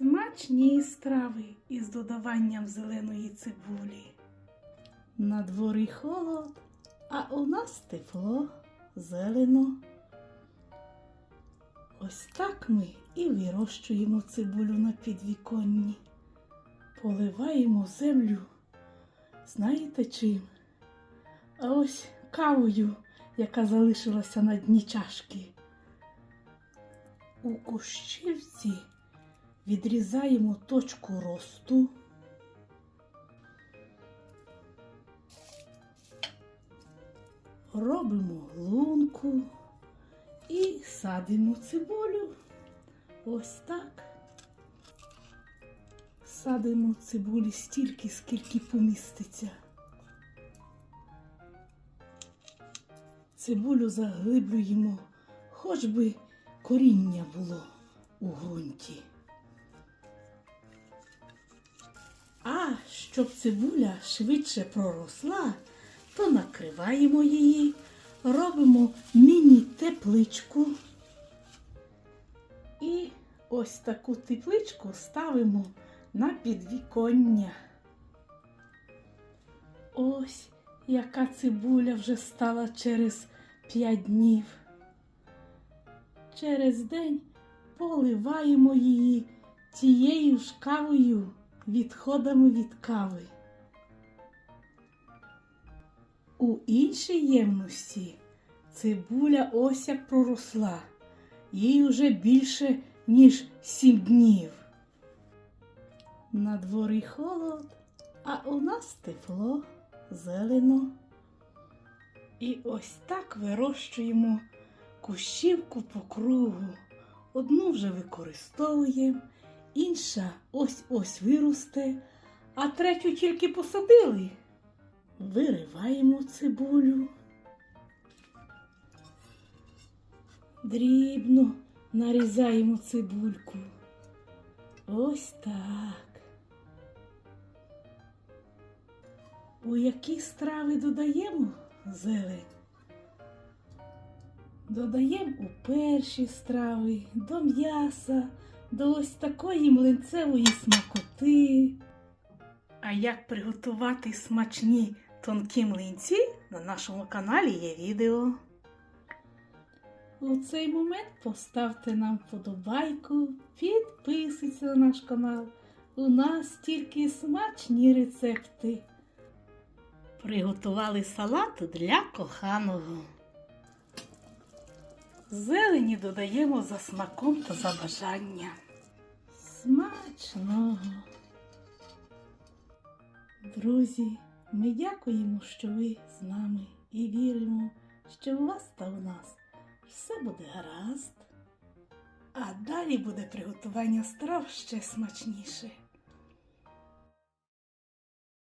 Смачні страви із додаванням зеленої цибулі. На дворі холод, а у нас тепло, зелено. Ось так ми і вирощуємо цибулю на підвіконні. Поливаємо землю. Знаєте чим? А ось кавою, яка залишилася на дні чашки. У кущівці відрізаємо точку росту. Робимо лунку і садимо цибулю. Ось так. Садимо цибулі стільки, скільки поміститься. Цибулю заглиблюємо, хоч би коріння було у ґрунті. А щоб цибуля швидше проросла, то накриваємо її, робимо міні-тепличку. І ось таку тепличку ставимо на підвіконня. Ось яка цибуля вже стала через п'ять днів. Через день поливаємо її тією ж кавою, відходами від кави. У іншій ємності цибуля ось як проросла, їй уже більше, ніж сім днів. На дворі холод, а у нас тепло, зелено. І ось так вирощуємо кущівку по кругу. Одну вже використовуємо, інша ось-ось виросте, а третю тільки посадили. Вириваємо цибулю. Дрібно нарізаємо цибульку. Ось так. У які страви додаємо зелень? Додаємо у перші страви, до м'яса, до ось такої млинцевої смакоти. А як приготувати смачні тонкі млинці, на нашому каналі є відео. У цей момент поставте нам вподобайку, підписуйтесь на наш канал. У нас тільки смачні рецепти. Приготували салат для коханого. Зелені додаємо за смаком та за бажанням. Смачного! Друзі, ми дякуємо, що ви з нами і віримо, що у вас та у нас все буде гаразд. А далі буде приготування страв ще смачніше.